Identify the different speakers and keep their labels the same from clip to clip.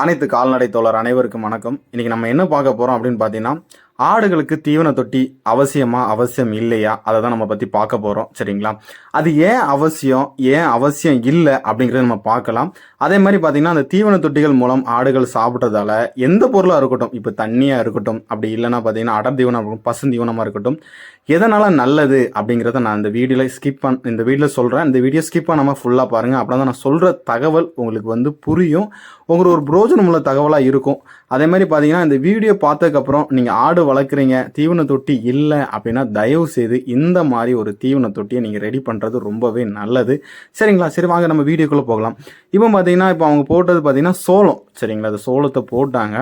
Speaker 1: அனைத்து கால்நடை தோழர் அனைவருக்கும் வணக்கம். இன்னைக்கு நம்ம என்ன பார்க்க போறோம் அப்படின்னு பார்த்தீங்கன்னா ஆடுகளுக்கு தீவன தொட்டி அவசியமா அவசியம் இல்லையா? அதை தான் நம்ம பற்றி பார்க்க போகிறோம் சரிங்களா? அது ஏன் அவசியம் ஏன் அவசியம் இல்லை அப்படிங்கிறத நம்ம பார்க்கலாம். அதே மாதிரி பார்த்திங்கன்னா அந்த தீவன தொட்டிகள் மூலம் ஆடுகள் சாப்பிட்றதால எந்த பொருளாக இருக்கட்டும் இப்போ தண்ணியாக இருக்கட்டும் அப்படி இல்லைன்னா பார்த்தீங்கன்னா அடர் தீவனம் இருக்கட்டும் பசுந்தீவனமாக இருக்கட்டும் எதனால் நல்லது அப்படிங்கிறத நான் இந்த வீடியோவில் ஸ்கிப் பண் இந்த வீடியோவில் சொல்கிறேன் இந்த வீடியோ ஸ்கிப் பண்ணாமல் ஃபுல்லாக பாருங்கள் அப்படின்னா நான் சொல்கிற தகவல் உங்களுக்கு வந்து புரியும். உங்களுக்கு ஒரு பிரோஜனம் உள்ள தகவலாக இருக்கும். அதே மாதிரி பார்த்தீங்கன்னா இந்த வீடியோ பார்த்ததுக்கப்புறம் நீங்கள் ஆடு வளர்க்குறீங்க தீவன தொட்டி இல்லை அப்படின்னா தயவு செய்து இந்த மாதிரி ஒரு தீவன தொட்டியை நீங்கள் ரெடி பண்ணுறது ரொம்பவே நல்லது. சரிங்களா? சரி வாங்க நம்ம வீடியோக்குள்ளே போகலாம். இப்போ பார்த்தீங்கன்னா இப்போ அவங்க போட்டது பார்த்தீங்கன்னா சோளம். சரிங்களா? அது சோளத்தை போட்டாங்க.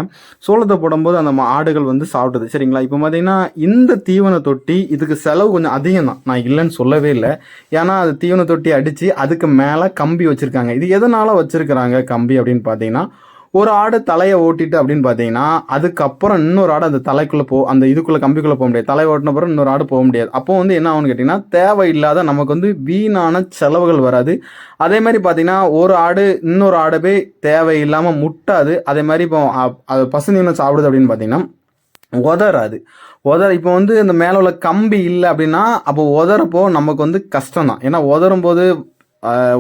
Speaker 1: சோளத்தை போடும்போது அந்த மா- ஆடுகள் வந்து சாப்பிட்டது சரிங்களா? இப்போ பார்த்தீங்கன்னா இந்த தீவன தொட்டி இதுக்கு செலவு கொஞ்சம் அதிகம் தான் நான் இல்லைன்னு சொல்லவே இல்லை. ஏன்னா அது தீவன தொட்டி அடித்து அதுக்கு மேலே கம்பி வச்சுருக்காங்க. இது எதனால் வச்சுருக்கிறாங்க கம்பி அப்படின்னு பார்த்தீங்கன்னா ஒரு ஆடு தலையை ஓட்டிட்டு அப்படின்னு பார்த்தீங்கன்னா அதுக்கப்புறம் இன்னொரு ஆடு அந்த தலைக்குள்ளே போ அந்த இதுக்குள்ளே கம்பிக்குள்ளே போக முடியாது. தலை ஓட்டின பிறகு இன்னொரு ஆடு போக முடியாது. அப்போ வந்து என்ன ஆகும்னு கேட்டிங்கன்னா தேவையில்லாத நமக்கு வந்து வீணான செலவுகள் வராது. அதே மாதிரி பார்த்தீங்கன்னா ஒரு ஆடு இன்னொரு ஆடு போய் தேவையில்லாமல் முட்டாது. அதே மாதிரி இப்போ அது பசுந்தீவனம் சாப்பிடுது அப்படின்னு பார்த்தீங்கன்னா உதறாது. உதற இப்போ வந்து இந்த மேலே உள்ள கம்பி இல்லை அப்படின்னா அப்போ உதறப்போ நமக்கு வந்து கஷ்டம் தான் ஏன்னா உதறும் போது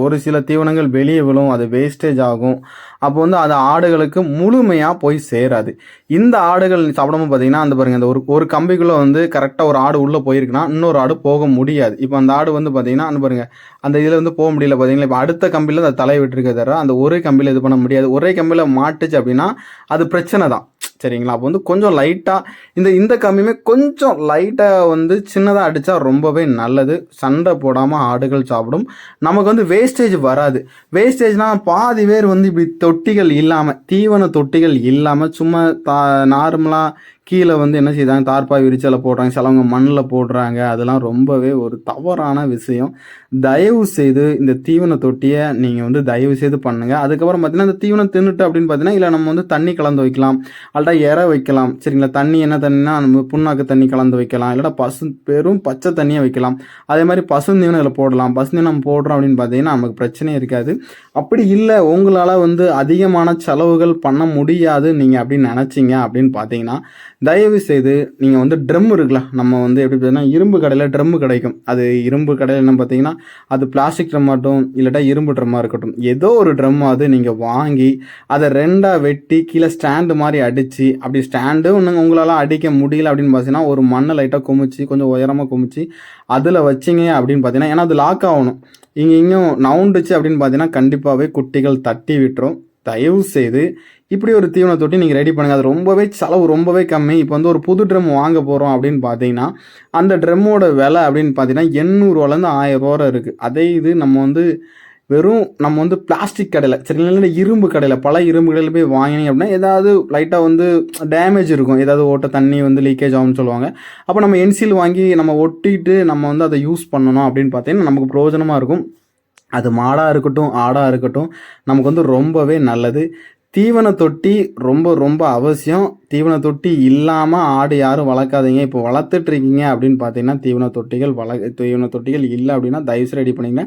Speaker 1: ஒரு சில தீவனங்கள் வெளியே விழும் அது வேஸ்டேஜ் ஆகும். அப்போ வந்து அது ஆடுகளுக்கு முழுமையாக போய் சேராது. இந்த ஆடுகள் சாப்பிடும்போது பார்த்தீங்கன்னா அந்த பாருங்கள் அந்த ஒரு ஒரு கம்பிக்குள்ளே வந்து கரெக்டாக ஒரு ஆடு உள்ளே போயிருக்குன்னா இன்னொரு ஆடு போக முடியாது. இப்போ அந்த ஆடு வந்து பார்த்தீங்கன்னா அந்த பாருங்கள் அந்த இதில் வந்து போக முடியல பார்த்தீங்களா இப்போ அடுத்த கம்பியில் அந்த தலையை விட்டுருக்க தவிர அந்த ஒரே கம்பியில் இது பண்ண முடியாது. ஒரே கம்பியில் மாட்டுச்சு அப்படின்னா அது பிரச்சனை தான். சரிங்களா? அப்போ வந்து கொஞ்சம் லைட்டாக இந்த இந்த கம்மியுமே கொஞ்சம் லைட்டாக வந்து சின்னதாக அடித்தா ரொம்பவே நல்லது. சண்டை போடாமல் ஆடுகள் சாப்பிடும். நமக்கு வந்து வேஸ்டேஜ் வராது. வேஸ்டேஜ்னால் பாதி பேர் வந்து இப்படி தொட்டிகள் இல்லாமல் தீவன தொட்டிகள் இல்லாமல் சும்மா தா நார்மலாக கீழே வந்து என்ன செய்தாங்க? தார்பாய் விரிச்சலை போடுறாங்க சிலவங்க மண்ணில் போடுறாங்க. அதெல்லாம் ரொம்பவே ஒரு தவறான விஷயம். தயவு செய்து இந்த தீவன தொட்டியை நீங்கள் வந்து தயவு செய்து பண்ணுங்கள் அதுக்கப்புறம் பார்த்தீங்கன்னா இந்த தீவனம் தின்னுட்டு அப்படின்னு பார்த்தீங்கன்னா இல்லை நம்ம வந்து தண்ணி கலந்து வைக்கலாம். அல்லட்டா இற வைக்கலாம். சரிங்களா? தண்ணி என்ன தண்ணினா நம்ம புண்ணாக்கு தண்ணி கலந்து வைக்கலாம். இல்லைனா பசு பெரும் பச்சை தண்ணியை வைக்கலாம். அதே மாதிரி பசுந்தீவனம் இதில் போடலாம். பசுந்தீவனம் போடுறோம் அப்படின்னு பார்த்தீங்கன்னா நமக்கு பிரச்சனையே இருக்காது. அப்படி இல்லை உங்களால் வந்து அதிகமான செலவுகள் பண்ண முடியாது. நீங்கள் அப்படின்னு நினச்சிங்க அப்படின்னு பார்த்தீங்கன்னா தயவு செய்து நீங்கள் வந்து ட்ரம் இருக்குல்ல நம்ம வந்து எப்படி பார்த்தீங்கன்னா இரும்பு கடையில் ட்ரம்மு கிடைக்கும். அது இரும்பு கடையில் என்ன பார்த்தீங்கன்னா அது பிளாஸ்டிக் ட்ரம்மாகட்டும் இல்லாட்டா இரும்பு ட்ரம்மாக இருக்கட்டும். ஏதோ ஒரு ட்ரம்மாவது நீங்கள் வாங்கி அதை ரெண்டாக வெட்டி கீழே ஸ்டாண்டு மாதிரி அடித்து அப்படி ஸ்டாண்டு ஒன்று உங்களால் அடிக்க முடியல அப்படின்னு பார்த்தீங்கன்னா ஒரு மண்ணை லைட்டாக குமிச்சு கொஞ்சம் உயரமாக குமிச்சு அதில் வச்சிங்க அப்படின்னு பார்த்தீங்கன்னா ஏன்னா அது லாக் ஆகணும். இங்கே இங்கேயும் நவுண்டுச்சு அப்படின்னு பார்த்தீங்கன்னா கண்டிப்பாகவே குட்டிகள் தட்டி விட்டுரும். தயவு செய்து இப்படி ஒரு தீவன தொட்டி நீங்கள் ரெடி பண்ணுங்கள் அது ரொம்பவே செலவு ரொம்பவே கம்மி. இப்போ வந்து ஒரு புது ட்ரம் வாங்க போகிறோம் அப்படின்னு பார்த்தீங்கன்னா அந்த ட்ரம்மோட விலை அப்படின்னு பார்த்தீங்கன்னா எண்ணூறுவாலேருந்து ஆயிரம் ரூபா வரை இருக்குது அதே இது நம்ம வந்து வெறும் நம்ம வந்து பிளாஸ்டிக் கடையில் சரிங்களா இல்லை இரும்பு கடையில் பல இரும்பு கடையில் போய் வாங்கினீங்க அப்படின்னா ஏதாவது லைட்டாக வந்து டேமேஜ் இருக்கும். ஏதாவது ஓட்ட தண்ணி வந்து லீக்கேஜ் ஆகும்னு சொல்லுவாங்க. அப்போ நம்ம என்சில் வாங்கி நம்ம ஒட்டிட்டு நம்ம வந்து அதை யூஸ் பண்ணணும் அப்படின்னு பார்த்தீங்கன்னா நமக்கு பிரயோஜனமாக இருக்கும். அது மாடாக இருக்கட்டும் ஆடாக இருக்கட்டும் நமக்கு வந்து ரொம்பவே நல்லது. தீவன தொட்டி ரொம்ப ரொம்ப அவசியம். தீவன தொட்டி இல்லாமல் ஆடு யாரும் வளர்க்காதீங்க. இப்போ வளர்த்துட்டு இருக்கீங்க அப்படின்னு பார்த்தீங்கன்னா தீவன தொட்டிகள் வள தீவன தொட்டிகள் இல்லை அப்படின்னா தயவுசு ரெடி பண்ணிங்க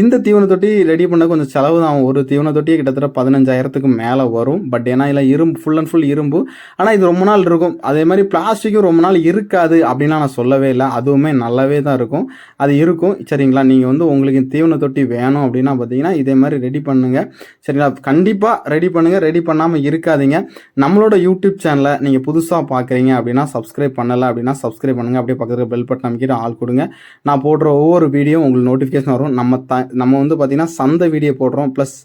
Speaker 1: இந்த தீவன தொட்டி ரெடி பண்ண கொஞ்சம் செலவு தான். ஒரு தீவன தொட்டியே கிட்டத்தட்ட பதினஞ்சாயிரத்துக்கு மேலே வரும். பட் ஏன்னா இல்லை இரும்பு ஃபுல் அண்ட் ஃபுல் இரும்பு. ஆனால் இது ரொம்ப நாள் இருக்கும். அதே மாதிரி பிளாஸ்டிக்கும் ரொம்ப நாள் இருக்காது அப்படின்லாம் நான் சொல்லவே இல்லை. அதுவுமே நல்லாவே தான் இருக்கும். அது இருக்கும். சரிங்களா? நீங்கள் வந்து உங்களுக்கு தீவன தொட்டி வேணும் அப்படின்னா பார்த்தீங்கன்னா இதே மாதிரி ரெடி பண்ணுங்கள் சரிங்களா? கண்டிப்பாக ரெடி பண்ணுங்கள் ரெடி பண்ணாமல் இருக்காதீங்க. நம்மளோட யூடியூப் சேனலை நீங்கள் புதுசாக பார்க்குறீங்க அப்படின்னா சப்ஸ்கிரைப் பண்ணலை அப்படின்னா சப்ஸ்கிரைப் பண்ணுங்கள் அப்படியே பக்கத்தில் பெல் பட்டன் அமைக்கிட்டு ஆள் கொடுங்க. நான் போடுற ஒவ்வொரு வீடியோ உங்களுக்கு நோட்டிஃபிகேஷன் வரும். நம்ம த நம்ம வந்து பார்த்திங்கன்னா சந்தை வீடியோ போடுறோம். ப்ளஸ்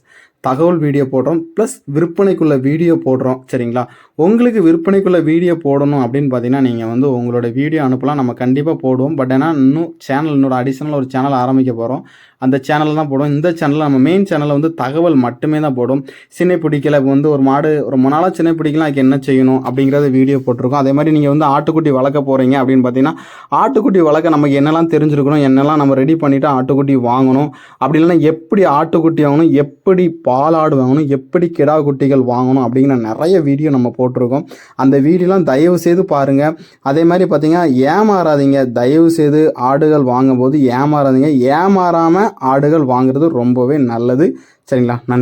Speaker 1: தகவல் வீடியோ போடுறோம் ப்ளஸ் விற்பனைக்குள்ள வீடியோ போடுறோம் சரிங்களா? உங்களுக்கு விற்பனைக்குள்ள வீடியோ போடணும் அப்படின்னு பார்த்தீங்கன்னா நீங்கள் வந்து உங்களோட வீடியோ அனுப்பலாம். நம்ம கண்டிப்பாக போடுவோம். பட் ஏன்னா இன்னும் சேனல் இன்னொரு அடிஷனல் ஒரு சேனல் ஆரம்பிக்க போகிறோம் அந்த சேனலில் தான் போடுவோம். இந்த சேனலில் நம்ம மெயின் சேனலில் வந்து தகவல் மட்டுமே தான் போடும் சின்ன பிடிக்கல இப்போ வந்து ஒரு மாடு ரொம்ப நாளாக சின்ன பிடிக்கலாம் அதுக்கு என்ன செய்யணும் அப்படிங்கிறத வீடியோ போட்டிருக்கோம். அதே மாதிரி நீங்கள் வந்து ஆட்டுக்குட்டி வளர்க்க போகிறீங்க அப்படின்னு பார்த்தீங்கன்னா ஆட்டுக்குட்டி வளர்க்க நமக்கு என்னெல்லாம் தெரிஞ்சிருக்கணும் என்னெல்லாம் நம்ம ரெடி பண்ணிவிட்டு ஆட்டுக்குட்டி வாங்கணும். அப்படி இல்லைன்னா எப்படி ஆட்டுக்குட்டி வாங்கணும் எப்படி பாலாடு வாங்கணும் எப்படி கிடா குட்டிகள் வாங்கணும் அப்படிங்கிற நிறைய வீடியோ நம்ம போட்டிருக்கோம். அந்த வீடியோலாம் தயவு செய்து பாருங்கள் அதே மாதிரி பார்த்தீங்கன்னா ஏமாறாதீங்க. தயவு செய்து ஆடுகள் வாங்கும்போது ஏமாறாதீங்க. ஏமாறாமல் ஆடுகள் வாங்குறது ரொம்பவே நல்லது. சரிங்களா? நன்றி.